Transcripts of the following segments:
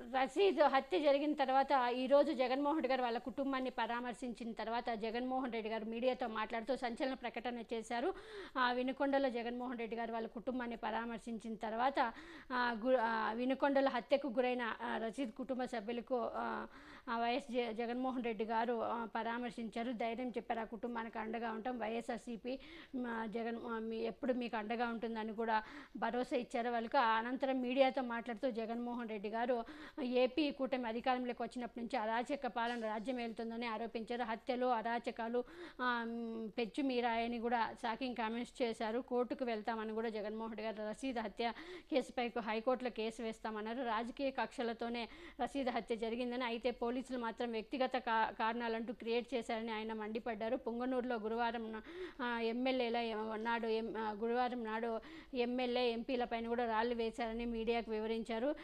రషీద్ హత్య జరిగిన తర్వాత ఈరోజు జగన్మోహన్ రెడ్డి గారు వాళ్ళ కుటుంబాన్ని పరామర్శించిన తర్వాత జగన్మోహన్ రెడ్డి గారు మీడియాతో మాట్లాడుతూ సంచలన ప్రకటన చేశారు. వినుకొండలో జగన్మోహన్ రెడ్డి గారు వాళ్ళ కుటుంబాన్ని పరామర్శించిన తర్వాత గు వినుకొండలో హత్యకు గురైన రషీద్ రసీద్ కుటుంబ సభ్యులకు వైఎస్ జ జగన్మోహన్ రెడ్డి గారు పరామర్శించారు. ధైర్యం చెప్పారు. ఆ కుటుంబానికి అండగా ఉంటాం వైఎస్ఆర్సీపీ జగన్ మీ ఎప్పుడు మీకు అండగా ఉంటుందని కూడా భరోసా ఇచ్చారు. వాళ్ళకు అనంతరం మీడియాతో మాట్లాడుతూ జగన్మోహన్ రెడ్డి గారు ఏపీ కూటమి అధికారంలోకి వచ్చినప్పటి నుంచి అరాచక పాలన రాజ్యం వెళ్తుందని ఆరోపించారు. హత్యలు అరాచకాలు పెచ్చు మీరాయని కూడా షాకింగ్ కామెంట్స్ చేశారు. కోర్టుకు వెళ్తామని కూడా జగన్మోహన్ రెడ్డి గారు రసీదు హత్య కేసుపై హైకోర్టులో కేసు వేస్తామన్నారు. రాజకీయ కక్షలతోనే రసీదు హత్య జరిగిందని అయితే పోలీసులు మాత్రం వ్యక్తిగత కా కారణాలంటూ క్రియేట్ చేశారని ఆయన మండిపడ్డారు. పొంగనూరులో గురువారం ఎమ్మెల్యేలా ఎమ్మెల్యేల నాడు ఎం- గురువారం నాడు ఎమ్మెల్యే ఎంపీలపైన కూడా రాళ్ళు వేశారని మీడియాకు వివరించారు.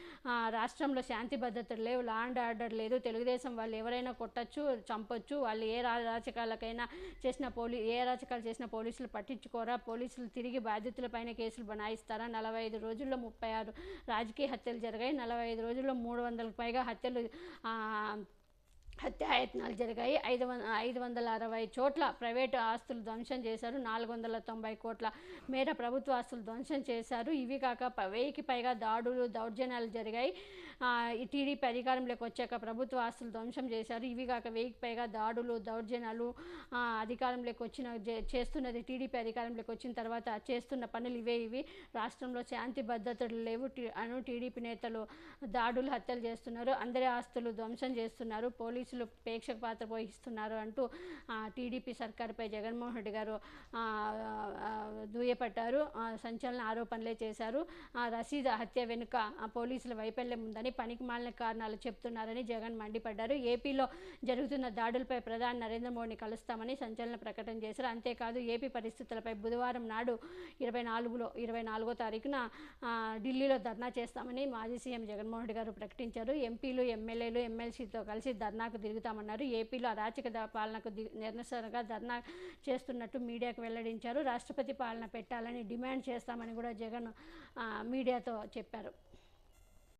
రాష్ట్రంలో శాంతి భద్రతలు లేవు లా అండ్ ఆర్డర్ లేదు. తెలుగుదేశం వాళ్ళు ఎవరైనా కొట్టచ్చు చంపొచ్చు వాళ్ళు ఏ రాజకాలకైనా చేసిన పోలీ ఏ రాజకాలు చేసిన పోలీసులు పట్టించుకోరా? పోలీసులు తిరిగి బాధితులపైన కేసులు బనాయిస్తారా? నలభై ఐదు రోజుల్లో ముప్పై ఆరు రాజకీయ హత్యలు జరిగాయి. నలభై ఐదు రోజుల్లో మూడు వందలకు పైగా హత్యలు హత్యాయత్నాలు జరిగాయి. ఐదు వంద ఐదు వందల అరవై చోట్ల ప్రైవేటు ఆస్తులు ధ్వంసం చేశారు. నాలుగు వందల తొంభై కోట్ల మేర ప్రభుత్వ ఆస్తులు ధ్వంసం చేశారు. ఇవి కాక ప- వెయ్యికి పైగా దాడులు దౌర్జన్యాలు జరిగాయి. టీడీపీ అధికారంలోకి వచ్చాక ప్రభుత్వ ఆస్తులు ధ్వంసం చేశారు. ఇవి కాక వెయ్యికి పైగా దాడులు దౌర్జన్యాలు అధికారంలోకి వచ్చిన జే- చేస్తున్నది టీడీపీ అధికారంలోకి వచ్చిన తర్వాత చేస్తున్న పనులు ఇవే. ఇవి రాష్ట్రంలో శాంతి భద్రతలు లేవు. అను టీడీపీ నేతలు దాడులు హత్యలు చేస్తున్నారు. అందరి ఆస్తులు ధ్వంసం చేస్తున్నారు. పోలీసులు ప్రేక్షక పాత్ర పోహిస్తున్నారు అంటూ టీడీపీ సర్కారుపై జగన్మోహన్ రెడ్డి గారు ఆ, దుయ్యపట్టారు సంచలన ఆరోపణలే చేశారు. ఆ, రసీద్ హత్య వెనుక ఆ, పోలీసుల వైఫల్యం ఉందని పనికి మాలిన కారణాలు చెప్తున్నారని జగన్ మండిపడ్డారు. ఏపీలో జరుగుతున్న దాడులపై ప్రధాని నరేంద్ర మోడీని కలుస్తామని సంచలన ప్రకటన చేశారు. అంతేకాదు ఏపీ పరిస్థితులపై బుధవారం నాడు ఇరవై నాలుగులో ఇరవై నాలుగో తారీఖున ఢిల్లీలో ధర్నా చేస్తామని మాజీ సీఎం జగన్మోహన్ రెడ్డి గారు ప్రకటించారు. ఎంపీలు ఎమ్మెల్యేలు ఎమ్మెల్సీతో కలిసి ధర్నాకు దిగుతామన్నారు ఏపీలో అరాచక పాలనకు ది నిరసనగా ధర్నా చేస్తున్నట్టు మీడియాకు వెల్లడించారు. రాష్ట్రపతి పాలన పెట్టాలని డిమాండ్ చేస్తామని కూడా జగన్ మీడియాతో చెప్పారు.